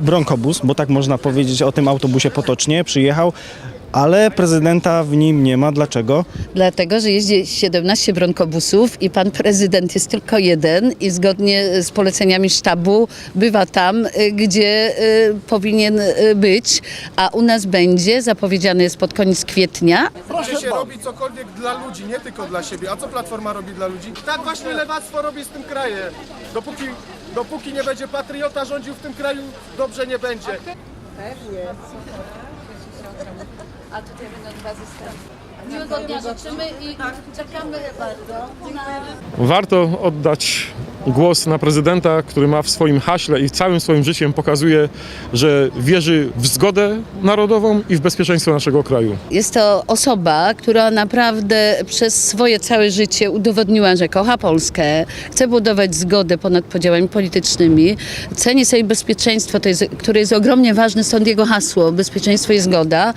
bronkobus, bo tak można powiedzieć o tym autobusie potocznie, przyjechał, ale prezydenta w nim nie ma. Dlaczego? Dlatego, że jeździ 17 bronkobusów i pan prezydent jest tylko jeden i zgodnie z poleceniami sztabu bywa tam, y, gdzie y, powinien y, być, a u nas będzie, zapowiedziane jest pod koniec kwietnia, Proszę się robi cokolwiek dla ludzi, nie tylko dla siebie. A co Platforma robi dla ludzi? Tak właśnie lewactwo robi z tym krajem. Dopóki, dopóki nie będzie patriota rządził w tym kraju, dobrze nie będzie. A tutaj będą dwa zestawy. Miłego dnia życzymy i czekamy bardzo Warto oddać głos na prezydenta, który ma w swoim haśle i całym swoim życiem pokazuje, że wierzy w zgodę narodową i w bezpieczeństwo naszego kraju. Jest to osoba, która naprawdę przez swoje całe życie udowodniła, że kocha Polskę, chce budować zgodę ponad podziałami politycznymi, ceni sobie bezpieczeństwo, to jest, które jest ogromnie ważne, stąd jego hasło, bezpieczeństwo i zgoda.